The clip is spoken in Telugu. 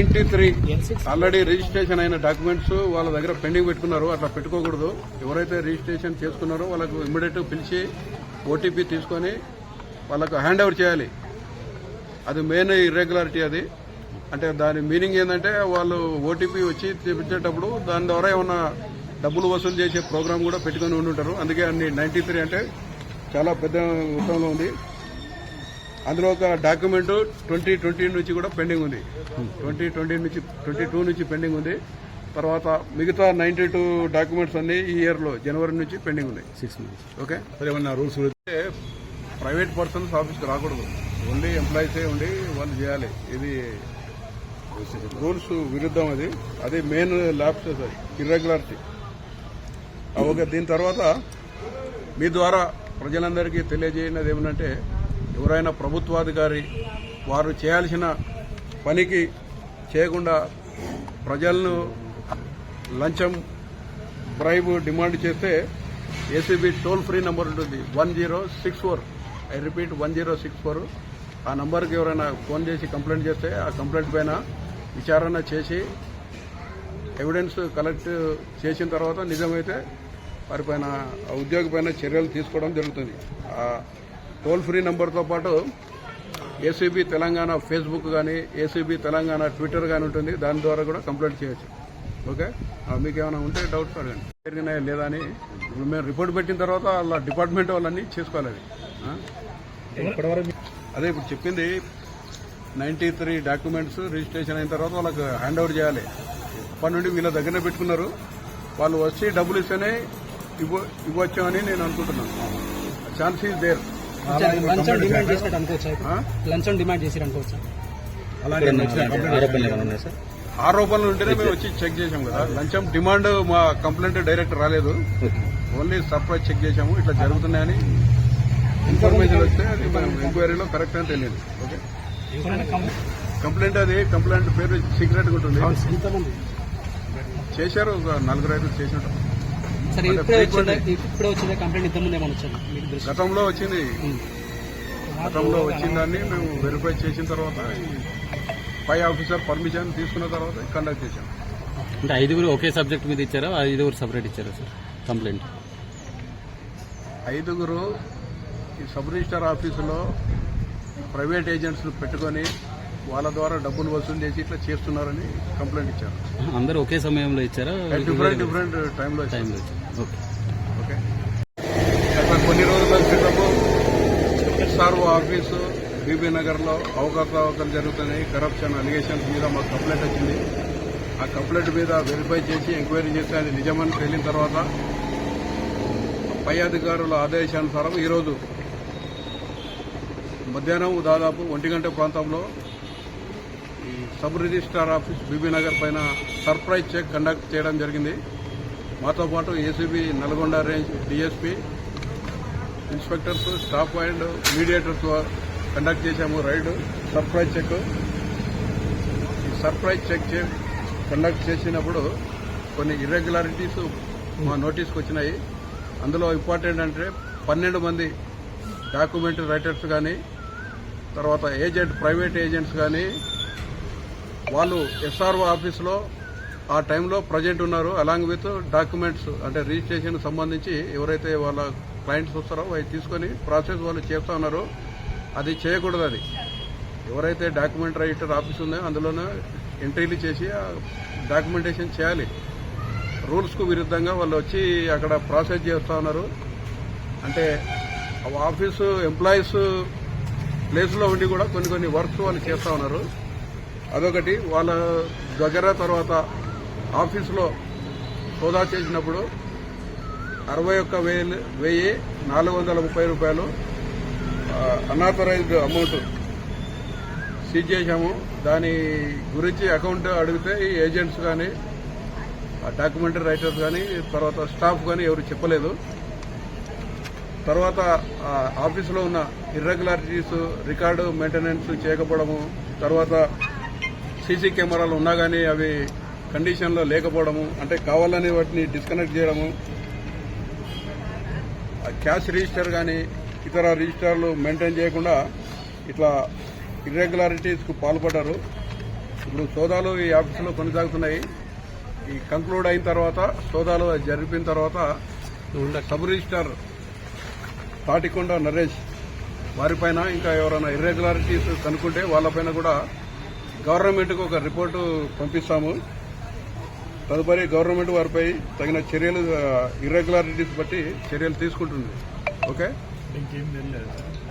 నైన్టీ త్రీ ఆల్రెడీ రిజిస్ట్రేషన్ అయిన డాక్యుమెంట్స్ వాళ్ళ దగ్గర పెండింగ్ పెట్టుకున్నారు. అట్లా పెట్టుకోకూడదు. ఎవరైతే రిజిస్ట్రేషన్ చేసుకున్నారో వాళ్ళకు ఇమ్మీడియట్ పిలిచి ఓటీపీ తీసుకొని వాళ్ళకు హ్యాండ్ ఓవర్ చేయాలి. అది మెయిన్ ఇర్రెగ్యులారిటీ అది. అంటే దాని మీనింగ్ ఏంటంటే వాళ్ళు ఓటీపీ వచ్చి తెప్పించేటప్పుడు దాని ద్వారా ఏమన్నా డబ్బులు వసూలు చేసే ప్రోగ్రామ్ కూడా పెట్టుకొని ఉండుంటారు. అందుకే అన్ని నైన్టీ త్రీ అంటే చాలా పెద్ద మొత్తంలో ఉంది. అందులో ఒక డాక్యుమెంట్ ట్వంటీ ట్వంటీ నుంచి కూడా పెండింగ్ ఉంది. ట్వంటీ ట్వంటీ నుంచి ట్వంటీ టూ నుంచి పెండింగ్ ఉంది. తర్వాత మిగతా నైన్టీ టూ డాక్యుమెంట్స్ అన్ని ఈ ఇయర్లో జనవరి నుంచి పెండింగ్ ఉన్నాయి సిక్స్ మంత్స్ ఓకే? సరే ఏమన్నా రూల్స్ ప్రైవేట్ పర్సన్స్ ఆఫీస్కి రాకూడదు. ఓన్లీ ఎంప్లాయీసే ఉండి వాళ్ళు చేయాలి. ఇది రూల్స్ విరుద్ధం అది. అది మెయిన్ ల్యాబ్సెస్ అది ఇర్రెగ్యులారిటీ ఓకే దీని తర్వాత మీ ద్వారా ప్రజలందరికీ తెలియజేయనది ఏమనంటే ఎవరైనా ప్రభుత్వాధికారి వారు చేయాల్సిన పనికి చేయకుండా ప్రజలను లంచం బ్రైబ్ డిమాండ్ చేస్తే ఏసీబీ టోల్ ఫ్రీ నెంబర్ ఉంటుంది. One zero six four. I repeat one zero six four. ఆ నంబర్కి ఎవరైనా ఫోన్ చేసి కంప్లైంట్ చేస్తే ఆ కంప్లైంట్ పైన విచారణ చేసి ఎవిడెన్స్ కలెక్ట్ చేసిన తర్వాత నిజమైతే వారిపైన పైన ఉద్యోగి పైన చర్యలు తీసుకోవడం జరుగుతుంది. టోల్ ఫ్రీ నంబర్తో పాటు ఏసీబీ తెలంగాణ ఫేస్బుక్ కానీ ఏసీబీ తెలంగాణ ట్విట్టర్ కానీ ఉంటుంది. దాని ద్వారా కూడా కంప్లైంట్ చేయొచ్చు. ఓకే? మీకు ఏమైనా ఉంటే డౌట్స్ అడగండి. జరిగినాయా లేదా అని ఇప్పుడు మేము రిపోర్ట్ పెట్టిన తర్వాత వాళ్ళ డిపార్ట్మెంట్ వాళ్ళన్నీ చేసుకోవాలి అది? అదే ఇప్పుడు చెప్పింది నైన్టీ త్రీ డాక్యుమెంట్స్ రిజిస్ట్రేషన్ అయిన తర్వాత వాళ్ళకి హ్యాండ్ ఓవర్ చేయాలి. అప్పటి నుండి వీళ్ళ దగ్గరనే పెట్టుకున్నారు. వాళ్ళు వచ్చి డబ్బులు ఇస్తేనే ఇవ్వ ఇవ్వచ్చు అని నేను అనుకుంటున్నాను. Chance is there. లంచం డిమాండ్ చేసినట్టు అనుకోవచ్చా ఇప్పుడు? లంచం డిమాండ్ చేసి అనుకోవచ్చా అలాగే ఆరోపణలు ఉంటేనే మేము వచ్చి చెక్ చేసాం కదా. లంచం డిమాండ్ మా కంప్లైంట్ డైరెక్ట్ రాలేదు. ఓన్లీ సర్ప్రైజ్ చెక్ చేసాము ఇట్లా జరుగుతున్నాయని ఇన్ఫర్మేషన్ వస్తే అది మనం ఎంక్వైరీలో కరెక్ట్ అని తెలియదు. ఓకే? కంప్లైంట్ అది కంప్లైంట్ పేరు సీక్రెట్గా ఉంటుంది. చేశారు ఒక నలుగురు ఐదు చేసినట్టు. సరే ఇప్పుడే వచ్చిందా ఇప్పుడే వచ్చిందా కంప్లైంట్ ఏమైనా వచ్చింది మీకు గతంలో వచ్చింది. గతంలో వచ్చిన దాన్ని మేము వెరిఫై చేసిన తర్వాత పై ఆఫీసర్ పర్మిషన్ తీసుకున్న తర్వాత కండక్ట్ చేశాం. అంటే ఐదుగురు ఒకే సబ్జెక్ట్ మీద ఇచ్చారా? ఐదుగురు సపరేట్ ఇచ్చారా సార్ కంప్లైంట్ ఐదుగురు ఈ సబ్ రిజిస్టర్ ఆఫీసులో ప్రైవేట్ ఏజెంట్స్ పెట్టుకొని వాళ్ళ ద్వారా డబ్బులు వసూలు చేసి ఇట్లా చేస్తున్నారని కంప్లైంట్ ఇచ్చారు. అందరూ ఒకే సమయంలో ఇచ్చారా? డిఫరెంట్ డిఫరెంట్ టైంలో టైంలో ఓకే. ఓకే. గత కొన్ని రోజుల క్రితము ఎస్ఆర్ఓ ఆఫీసు బీబీ నగర్లో అవకతవకలు జరుగుతున్నాయి. కరప్షన్ అలిగేషన్స్ మీద మాకు కంప్లైంట్ వచ్చింది. ఆ కంప్లైంట్ మీద వెరిఫై చేసి ఎంక్వైరీ చేసి అది నిజమని తేలిన తర్వాత పై అధికారుల ఆదేశానుసారం ఈరోజు మధ్యాహ్నం దాదాపు ఒంటి గంట ప్రాంతంలో sub registrar office BB Nagar పైన సర్ప్రైజ్ చెక్ కండక్ట్ చేయడం జరిగింది. మాతో పాటు ACB Nalgonda range DSP inspectors staff and mediators conduct చేశాము రైడ్ సర్ప్రైజ్ చెక్. ఈ సర్ప్రైజ్ చెక్ కండక్ట్ చేసినప్పుడు కొన్ని ఇర్రెగ్యులారిటీస్ మా నోటీస్కి వచ్చినాయి. అందులో ఇంపార్టెంట్ అంటే పన్నెండు మంది డాక్యుమెంట్ రైటర్స్ కానీ తర్వాత ఏజెంట్ ప్రైవేట్ ఏజెంట్స్ కానీ వాళ్ళు ఎస్ఆర్ఓ ఆఫీస్లో ఆ టైంలో ప్రజెంట్ ఉన్నారు. అలాంగ్ విత్ డాక్యుమెంట్స్ అంటే రిజిస్ట్రేషన్ సంబంధించి ఎవరైతే వాళ్ళ క్లయింట్స్ వస్తారో అవి తీసుకొని ప్రాసెస్ వాళ్ళు చేస్తూ ఉన్నారు. అది చేయకూడదు అది. ఎవరైతే డాక్యుమెంట్ రైటర్ ఆఫీస్ ఉందో అందులోనే ఎంట్రీలు చేసి డాక్యుమెంటేషన్ చేయాలి. రూల్స్కు విరుద్ధంగా వాళ్ళు వచ్చి అక్కడ ప్రాసెస్ చేస్తూ ఉన్నారు. అంటే ఆ ఆఫీసు ఎంప్లాయీస్ ప్లేస్లో ఉండి కూడా కొన్ని కొన్ని వర్క్స్ వాళ్ళు చేస్తూ ఉన్నారు. అదొకటి. వాళ్ళ దగ్గర తర్వాత ఆఫీసులో సోదా చేసినప్పుడు అరవై ఒక్క వేలు వెయ్యి నాలుగు వందల ముప్పై రూపాయలు అన్ఆథరైజ్డ్ అమౌంట్ సీజ్ చేశాము. దాని గురించి అకౌంట్ అడిగితే ఈ ఏజెంట్స్ కానీ డాక్యుమెంటరీ రైటర్స్ కానీ తర్వాత స్టాఫ్ కానీ ఎవరు చెప్పలేదు. తర్వాత ఆఫీసులో ఉన్న ఇర్రెగ్యులారిటీస్ రికార్డు మెయింటెనెన్స్ చేయకపోవడము తర్వాత సీసీ కెమెరాలు ఉన్నా కానీ అవి కండిషన్లో లేకపోవడము అంటే కావాలని వాటిని డిస్కనెక్ట్ చేయడము క్యాష్ రిజిస్టర్ కానీ ఇతర రిజిస్టర్లు మెయింటైన్ చేయకుండా ఇట్లా ఇర్రెగ్యులారిటీస్కు పాల్పడ్డారు. ఇప్పుడు సోదాలు ఈ ఆఫీసులో కొనసాగుతున్నాయి. ఈ కంక్లూడ్ అయిన తర్వాత సోదాలు జరిపిన తర్వాత సబ్ రిజిస్టర్ తాటికొండ నరేష్ వారిపైన ఇంకా ఎవరైనా ఇర్రెగ్యులారిటీస్ కనుక్కుంటే వాళ్ళపైన కూడా గవర్నమెంట్కి ఒక రిపోర్టు పంపిస్తాము. తదుపరి గవర్నమెంట్ వారిపై తగిన చర్యలు ఇర్రెగ్యులారిటీస్ బట్టి చర్యలు తీసుకుంటుంది. ఓకే? ఇంకేం తెలియదు.